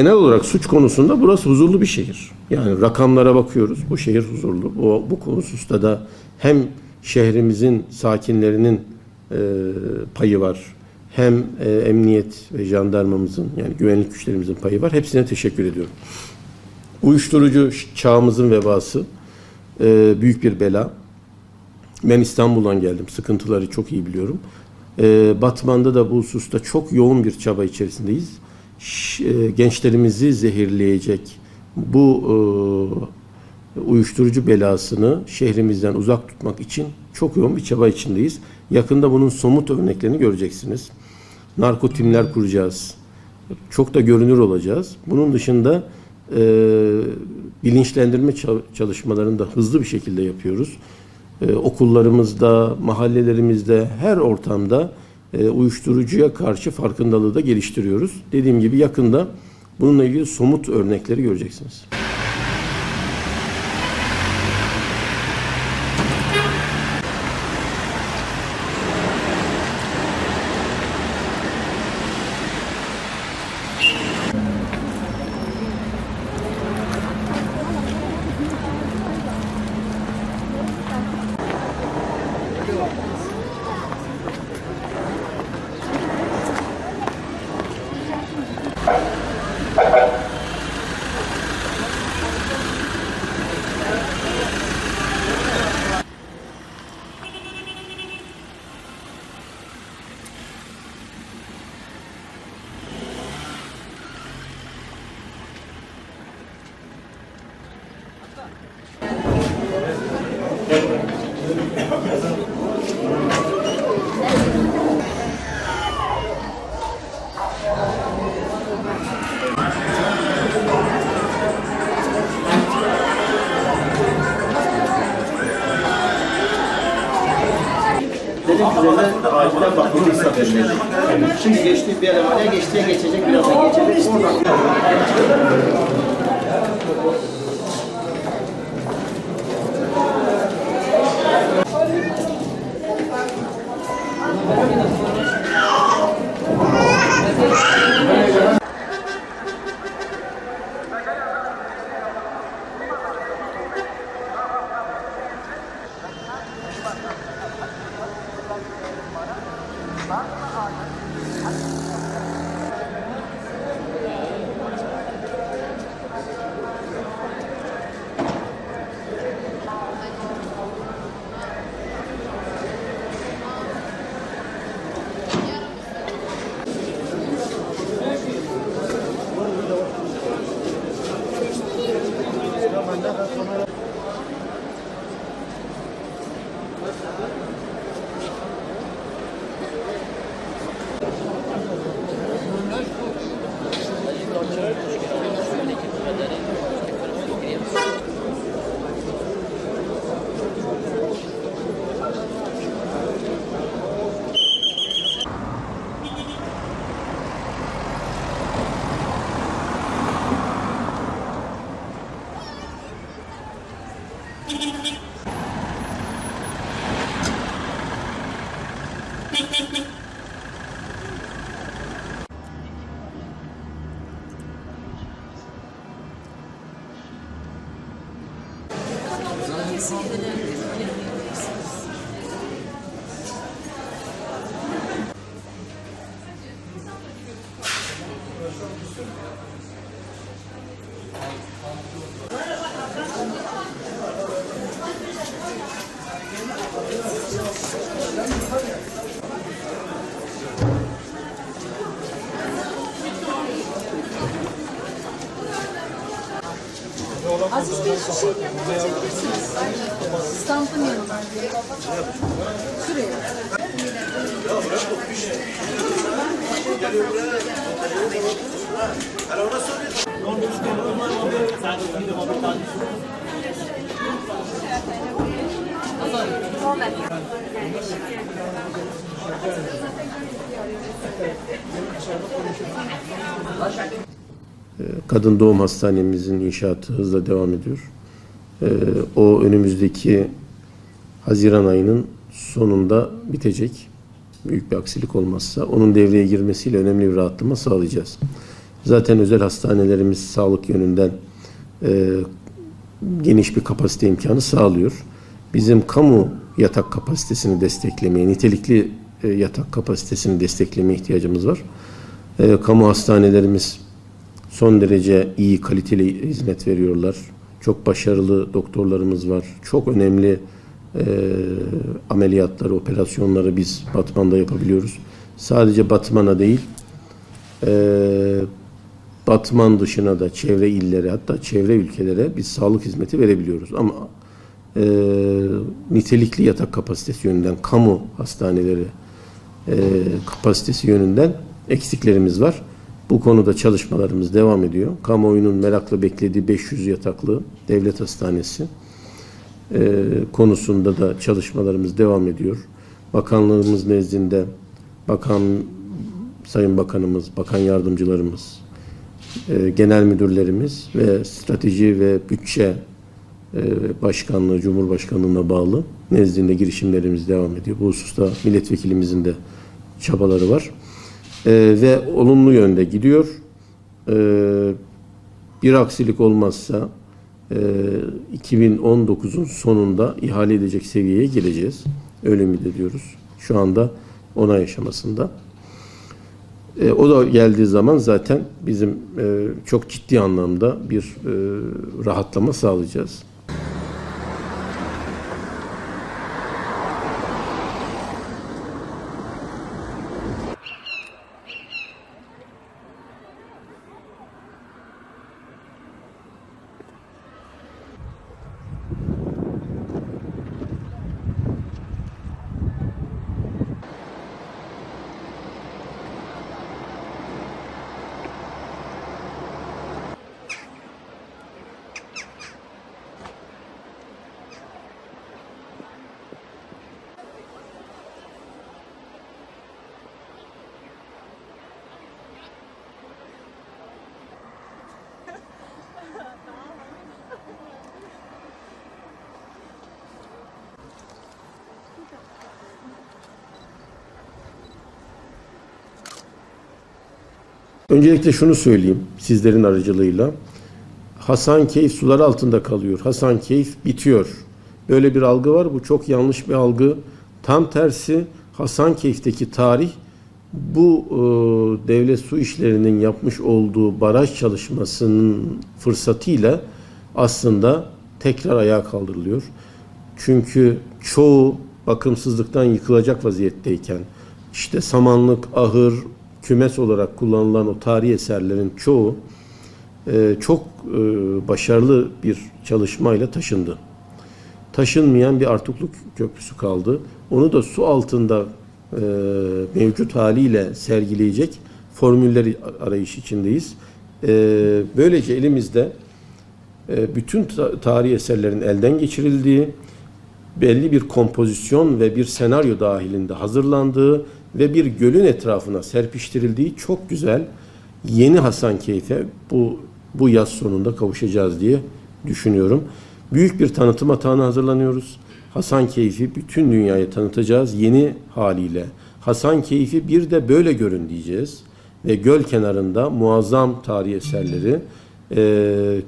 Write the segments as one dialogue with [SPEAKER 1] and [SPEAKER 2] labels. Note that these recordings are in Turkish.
[SPEAKER 1] Genel olarak suç konusunda burası huzurlu bir şehir. Yani rakamlara bakıyoruz. Bu şehir huzurlu. Bu, bu hususta da hem şehrimizin sakinlerinin e, payı var. Hem e, emniyet ve jandarmamızın yani güvenlik güçlerimizin payı var. Hepsine teşekkür ediyorum. Uyuşturucu çağımızın vebası e, büyük bir bela. Ben İstanbul'dan geldim. Sıkıntıları çok iyi biliyorum. E, Batman'da da bu hususta çok yoğun bir çaba içerisindeyiz. E, gençlerimizi zehirleyecek bu e, uyuşturucu belasını şehrimizden uzak tutmak için çok yoğun bir çaba içindeyiz. Yakında bunun somut örneklerini göreceksiniz. Narko timler kuracağız. Çok da görünür olacağız. Bunun dışında e, bilinçlendirme ça- çalışmalarını da hızlı bir şekilde yapıyoruz. E, okullarımızda, mahallelerimizde, her ortamda e, uyuşturucuya karşı farkındalığı da geliştiriyoruz. Dediğim gibi yakında bununla ilgili somut örnekleri göreceksiniz.
[SPEAKER 2] Verilecek. Şimdi geçtiği bir elemana geçtiğe geçecek, birazdan geçecek. Oradan
[SPEAKER 3] click, click, click. Stampın yanına. Şuraya.
[SPEAKER 1] Kadın Doğum Hastanemizin inşaatı hızla devam ediyor. E, O önümüzdeki Haziran ayının sonunda bitecek. Büyük bir aksilik olmazsa onun devreye girmesiyle önemli bir rahatlama sağlayacağız. Zaten özel hastanelerimiz sağlık yönünden e, geniş bir kapasite imkanı sağlıyor. Bizim kamu yatak kapasitesini desteklemeye, nitelikli e, yatak kapasitesini desteklemeye ihtiyacımız var. E, kamu hastanelerimiz son derece iyi, kaliteli hizmet veriyorlar. Çok başarılı doktorlarımız var. Çok önemli e, ameliyatları, operasyonları biz Batman'da yapabiliyoruz. Sadece Batman'a değil, e, Batman dışına da çevre illere hatta çevre ülkelere biz sağlık hizmeti verebiliyoruz. Ama e, nitelikli yatak kapasitesi yönünden kamu hastaneleri e, kapasitesi yönünden eksiklerimiz var. Bu konuda çalışmalarımız devam ediyor. Kamuoyunun merakla beklediği 500 yataklı devlet hastanesi e, konusunda da çalışmalarımız devam ediyor. Bakanlığımız nezdinde bakan Sayın Bakanımız, bakan yardımcılarımız, e, genel müdürlerimiz ve strateji ve bütçe e, başkanlığı, Cumhurbaşkanlığına bağlı nezdinde girişimlerimiz devam ediyor. Bu hususta milletvekilimizin de çabaları var. E, ve olumlu yönde gidiyor. E, bir aksilik olmazsa e, 2019'un sonunda ihale edecek seviyeye geleceğiz. Öyle ümit ediyoruz. Şu anda onay aşamasında. E, o da geldiği zaman zaten bizim e, çok ciddi anlamda bir e, rahatlama sağlayacağız. Öncelikle şunu söyleyeyim sizlerin aracılığıyla. Hasankeyf sular altında kalıyor. Hasankeyf bitiyor. Böyle bir algı var. Bu çok yanlış bir algı. Tam tersi Hasankeyf'teki tarih bu e, devlet su işlerinin yapmış olduğu baraj çalışmasının fırsatıyla aslında tekrar ayağa kaldırılıyor. Çünkü çoğu bakımsızlıktan yıkılacak vaziyetteyken işte samanlık, ahır, kümes olarak kullanılan o tarihi eserlerin çoğu e, çok e, başarılı bir çalışmayla taşındı. Taşınmayan bir Artukluk Köprüsü kaldı. Onu da su altında e, mevcut haliyle sergileyecek formülleri arayış içindeyiz. E, böylece elimizde e, bütün ta- tarihi eserlerin elden geçirildiği, belli bir kompozisyon ve bir senaryo dahilinde hazırlandığı ve bir gölün etrafına serpiştirildiği çok güzel yeni Hasankeyf'e bu bu yaz sonunda kavuşacağız diye düşünüyorum. Büyük bir tanıtım atağına hazırlanıyoruz. Hasankeyf'i bütün dünyaya tanıtacağız yeni haliyle. Hasankeyf'i bir de böyle görün diyeceğiz. Ve göl kenarında muazzam tarihi eserleri eee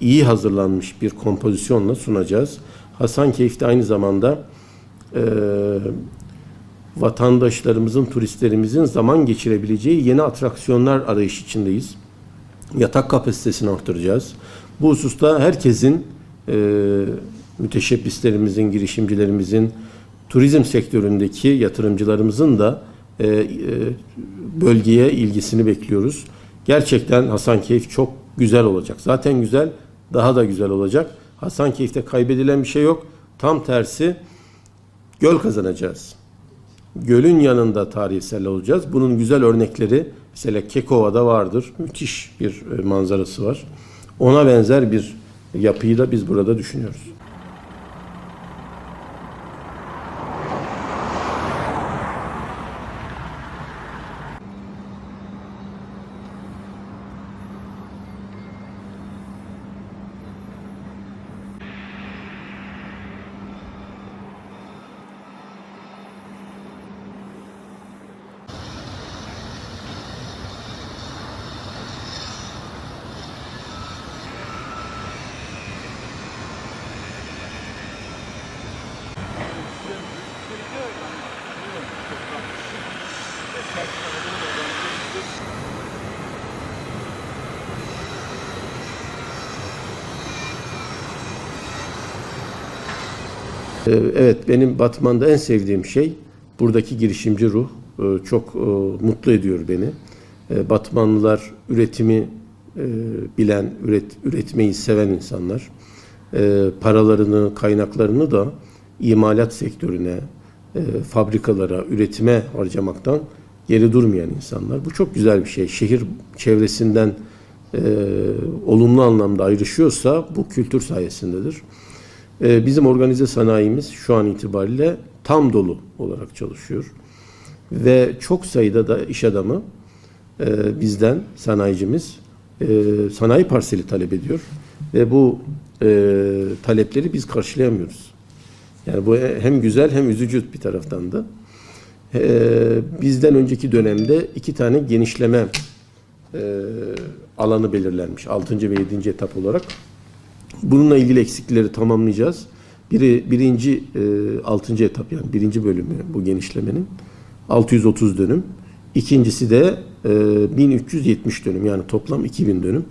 [SPEAKER 1] iyi hazırlanmış bir kompozisyonla sunacağız. Hasankeyf'te aynı zamanda eee vatandaşlarımızın, turistlerimizin zaman geçirebileceği yeni atraksiyonlar arayış içindeyiz. Yatak kapasitesini arttıracağız. Bu hususta herkesin, eee müteşebbislerimizin, girişimcilerimizin, turizm sektöründeki yatırımcılarımızın da eee, eee, bölgeye ilgisini bekliyoruz. Gerçekten Hasankeyf çok güzel olacak. Zaten güzel, daha da güzel olacak. Hasankeyf'te kaybedilen bir şey yok. Tam tersi göl kazanacağız. Gölün yanında tarihi eserler olacağız. Bunun güzel örnekleri mesela Kekova'da vardır. Müthiş bir e, manzarası var. Ona benzer bir yapıyı da biz burada düşünüyoruz. Evet, benim Batman'da en sevdiğim şey buradaki girişimci ruh. Ee, Çok e, mutlu ediyor beni. Ee, Batmanlılar üretimi e, bilen, üret, üretmeyi seven insanlar. Ee, Paralarını, kaynaklarını da imalat sektörüne, e, fabrikalara, üretime harcamaktan geri durmayan insanlar. Bu çok güzel bir şey. Şehir çevresinden e, olumlu anlamda ayrışıyorsa bu kültür sayesindedir. Ee, Bizim organize sanayimiz şu an itibariyle tam dolu olarak çalışıyor. Ve çok sayıda da iş adamı e, bizden sanayicimiz e, sanayi parseli talep ediyor. Ve bu e, talepleri biz karşılayamıyoruz. Yani bu hem güzel hem üzücü bir taraftan da. E, Bizden önceki dönemde iki tane genişleme alanı belirlenmiş. 6. ve 7. etap olarak. Bununla ilgili eksikleri tamamlayacağız. Biri, birinci, e, altıncı etap yani birinci bölümü bu genişlemenin 630 dönüm. İkincisi de e, 1370 dönüm yani toplam 2000 dönüm.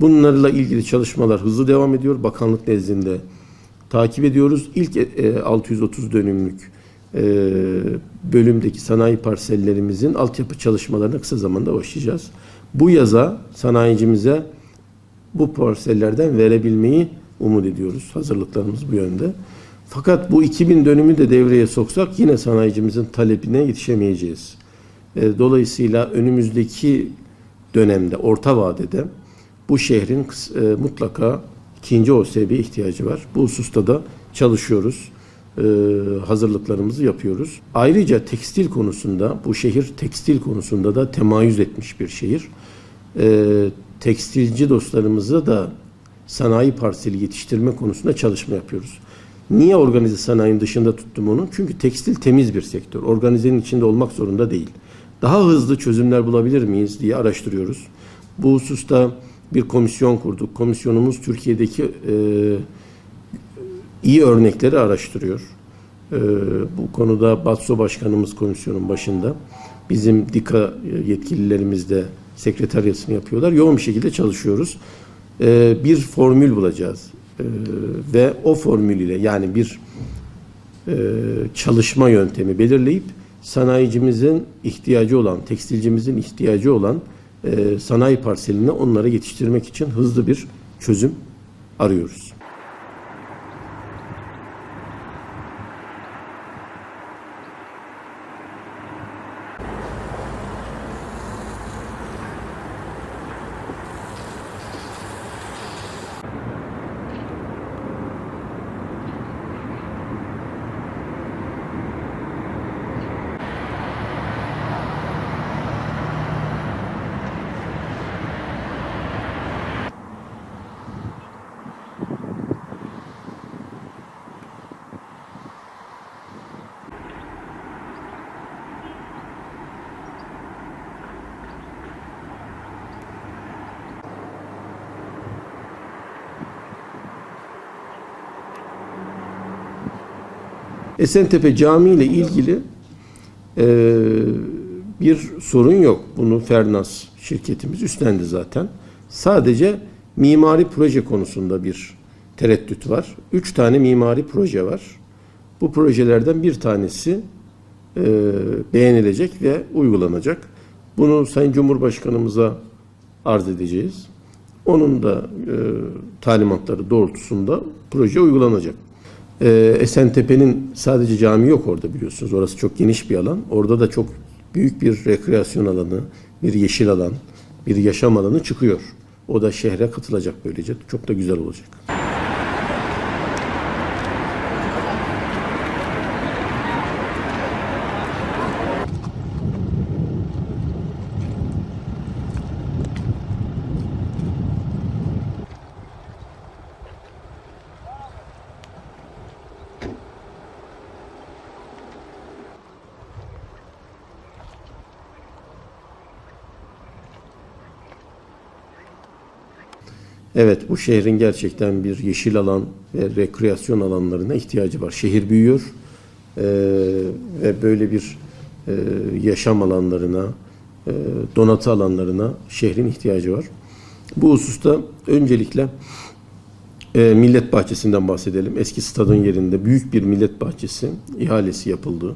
[SPEAKER 1] Bunlarla ilgili çalışmalar hızlı devam ediyor. Bakanlık nezdinde takip ediyoruz. İlk e, 630 dönümlük e, bölümdeki sanayi parsellerimizin altyapı çalışmalarına kısa zamanda başlayacağız. Bu yaza sanayicimize bu parsellerden verebilmeyi umut ediyoruz. Hazırlıklarımız bu yönde. Fakat bu 2000 dönümü de devreye soksak yine sanayicimizin talebine yetişemeyeceğiz. E, Dolayısıyla önümüzdeki dönemde, orta vadede bu şehrin e, mutlaka ikinci OSB'ye ihtiyacı var. Bu hususta da çalışıyoruz. E, hazırlıklarımızı yapıyoruz. Ayrıca tekstil konusunda, bu şehir tekstil konusunda da temayüz etmiş bir şehir tekstilci dostlarımıza da sanayi parseli yetiştirme konusunda çalışma yapıyoruz. Niye organize sanayinin dışında tuttum onu? Çünkü tekstil temiz bir sektör. Organizenin içinde olmak zorunda değil. Daha hızlı çözümler bulabilir miyiz diye araştırıyoruz. Bu hususta bir komisyon kurduk. Komisyonumuz Türkiye'deki e, iyi örnekleri araştırıyor. Ee, bu konuda Batso Başkanımız komisyonun başında. Bizim DİKA yetkililerimiz de sekreteryasını yapıyorlar. Yoğun bir şekilde çalışıyoruz. Ee, bir formül bulacağız. Ee, ve o formül ile yani bir e, çalışma yöntemi belirleyip sanayicimizin ihtiyacı olan, tekstilcimizin ihtiyacı olan e, sanayi parselini onlara yetiştirmek için hızlı bir çözüm arıyoruz. Esentepe Camii ile ilgili e, bir sorun yok. Bunu Fernas şirketimiz üstlendi zaten. Sadece mimari proje konusunda bir tereddüt var. Üç tane mimari proje var. Bu projelerden bir tanesi e, beğenilecek ve uygulanacak. Bunu Sayın Cumhurbaşkanımıza arz edeceğiz. Onun da e, talimatları doğrultusunda proje uygulanacak. Ee, Esentepe'nin sadece cami yok orada biliyorsunuz. Orası çok geniş bir alan. Orada da çok büyük bir rekreasyon alanı, bir yeşil alan, bir yaşam alanı çıkıyor. O da şehre katılacak böylece. Çok da güzel olacak. Evet, bu şehrin gerçekten bir yeşil alan ve rekreasyon alanlarına ihtiyacı var. Şehir büyüyor eee, ve böyle bir eee, yaşam alanlarına, eee, donatı alanlarına şehrin ihtiyacı var. Bu hususta öncelikle E, millet bahçesinden bahsedelim. Eski stadın yerinde büyük bir millet bahçesi ihalesi yapıldı.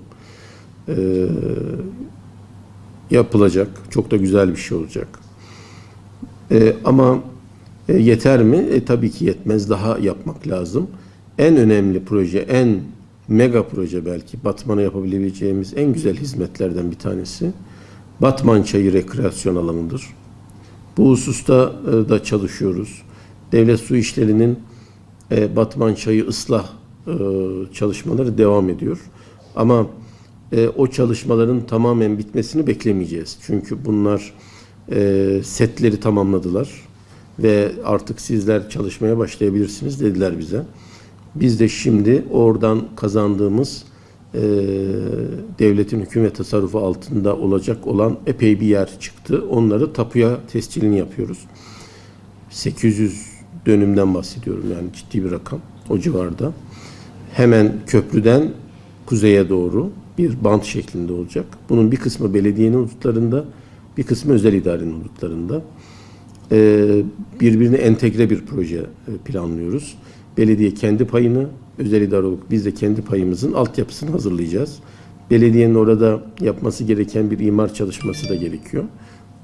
[SPEAKER 1] E, yapılacak. Çok da güzel bir şey olacak. E, ama e, yeter mi? E, tabii ki yetmez. Daha yapmak lazım. En önemli proje, en mega proje belki Batman'a yapabileceğimiz en güzel hizmetlerden bir tanesi Batman Çayı rekreasyon alanıdır. Bu hususta e, da çalışıyoruz. Devlet Su İşleri'nin e, Batman Çayı ıslah e, çalışmaları devam ediyor. Ama e, o çalışmaların tamamen bitmesini beklemeyeceğiz. Çünkü bunlar e, setleri tamamladılar ve artık sizler çalışmaya başlayabilirsiniz dediler bize. Biz de şimdi oradan kazandığımız e, devletin hükümet tasarrufu altında olacak olan epey bir yer çıktı. Onları tapuya tescilini yapıyoruz. 800 dönümden bahsediyorum yani ciddi bir rakam o civarda. Hemen köprüden kuzeye doğru bir bant şeklinde olacak. Bunun bir kısmı belediyenin hudutlarında, bir kısmı özel idarenin hudutlarında. Ee, birbirine entegre bir proje e, planlıyoruz. Belediye kendi payını, özel idare olarak biz de kendi payımızın altyapısını hazırlayacağız. Belediyenin orada yapması gereken bir imar çalışması da gerekiyor.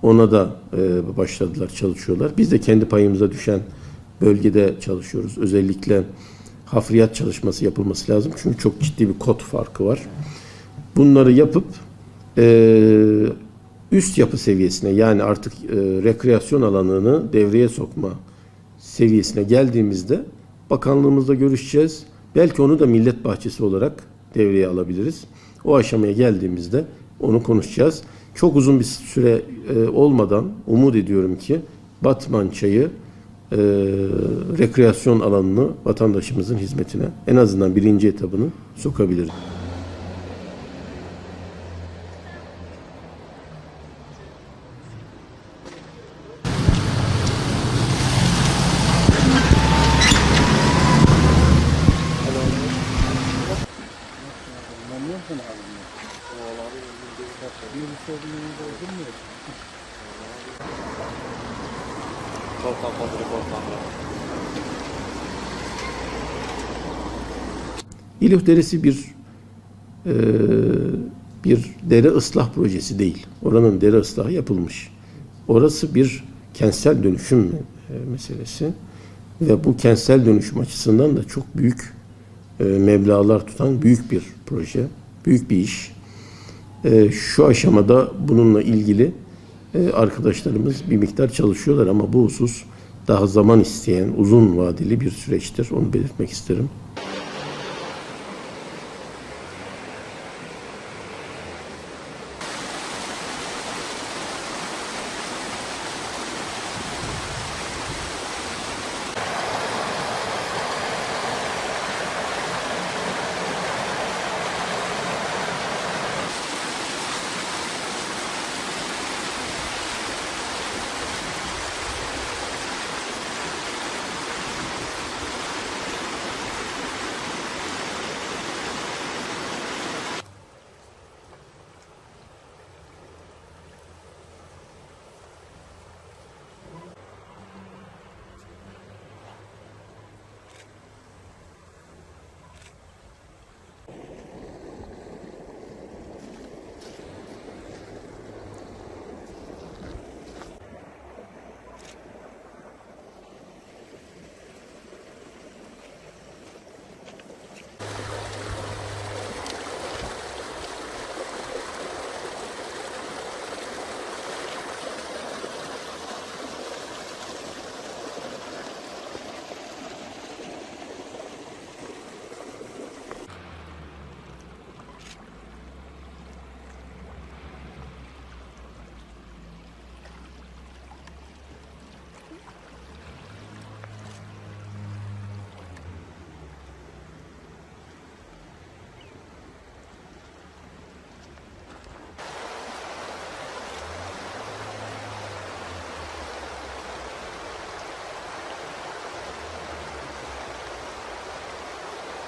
[SPEAKER 1] Ona da e, başladılar, çalışıyorlar. Biz de kendi payımıza düşen bölgede çalışıyoruz. Özellikle hafriyat çalışması yapılması lazım. Çünkü çok ciddi bir kod farkı var. Bunları yapıp e, üst yapı seviyesine yani artık e, rekreasyon alanını devreye sokma seviyesine geldiğimizde bakanlığımızla görüşeceğiz. Belki onu da millet bahçesi olarak devreye alabiliriz. O aşamaya geldiğimizde onu konuşacağız. Çok uzun bir süre e, olmadan umut ediyorum ki Batman Çayı e, rekreasyon alanını vatandaşımızın hizmetine en azından birinci etabını sokabiliriz.
[SPEAKER 4] Korkan fazla korkan.
[SPEAKER 1] İlif Deresi bir e, bir dere ıslah projesi değil. Oranın dere ıslahı yapılmış. Orası bir kentsel dönüşüm e, meselesi ve bu kentsel dönüşüm açısından da çok büyük e, meblağlar tutan büyük bir proje, büyük bir iş. E, şu aşamada bununla ilgili e, arkadaşlarımız bir miktar çalışıyorlar ama bu husus daha zaman isteyen uzun vadeli bir süreçtir. Onu belirtmek isterim.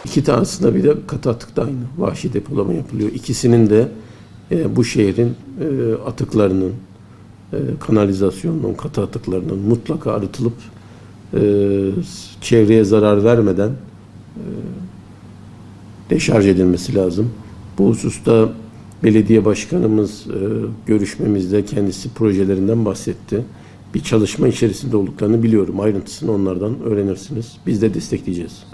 [SPEAKER 1] İki tanesinde bir de katı atıkta aynı. Vahşi depolama yapılıyor. İkisinin de e, bu şehrin e, atıklarının, e, kanalizasyonun, katı atıklarının mutlaka arıtılıp e, çevreye zarar vermeden e, deşarj edilmesi lazım. Bu hususta belediye başkanımız e, görüşmemizde kendisi projelerinden bahsetti. Bir çalışma içerisinde olduklarını biliyorum. Ayrıntısını onlardan öğrenirsiniz. Biz de destekleyeceğiz.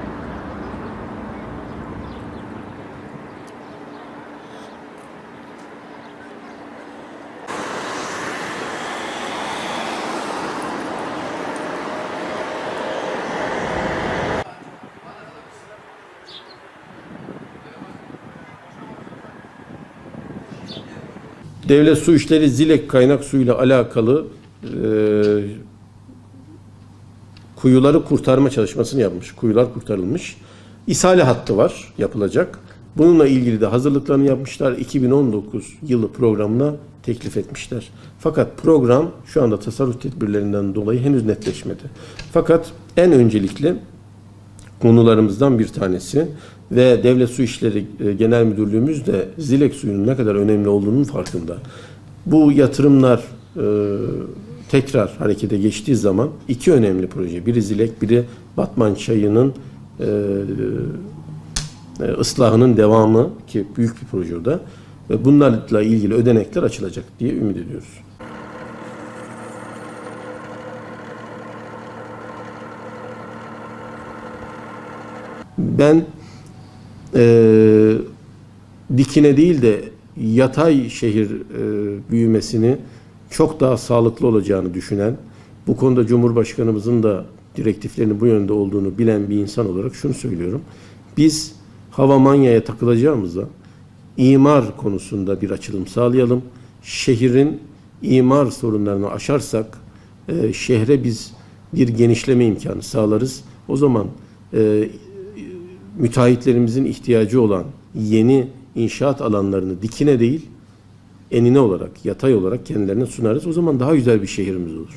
[SPEAKER 1] Devlet Su İşleri Zilek kaynak suyuyla alakalı e, kuyuları kurtarma çalışmasını yapmış. Kuyular kurtarılmış. İshale hattı var yapılacak. Bununla ilgili de hazırlıklarını yapmışlar. 2019 yılı programına teklif etmişler. Fakat program şu anda tasarruf tedbirlerinden dolayı henüz netleşmedi. Fakat en öncelikli konularımızdan bir tanesi ve Devlet Su İşleri e, Genel Müdürlüğümüz de Zilek suyunun ne kadar önemli olduğunun farkında. Bu yatırımlar e, tekrar harekete geçtiği zaman iki önemli proje. Biri Zilek, biri Batman Çayı'nın e, ıslahının devamı ki büyük bir proje o. Ve bunlarla ilgili ödenekler açılacak diye ümit ediyoruz. Ben eee, dikine değil de yatay şehir eee, büyümesini çok daha sağlıklı olacağını düşünen, bu konuda Cumhurbaşkanımızın da direktiflerinin bu yönde olduğunu bilen bir insan olarak şunu söylüyorum. Biz hava manyaya takılacağımızda imar konusunda bir açılım sağlayalım. Şehrin imar sorunlarını aşarsak eee, şehre biz bir genişleme imkanı sağlarız. O zaman eee müteahhitlerimizin ihtiyacı olan yeni inşaat alanlarını dikine değil enine olarak, yatay olarak kendilerine sunarız. O zaman daha güzel bir şehrimiz olur.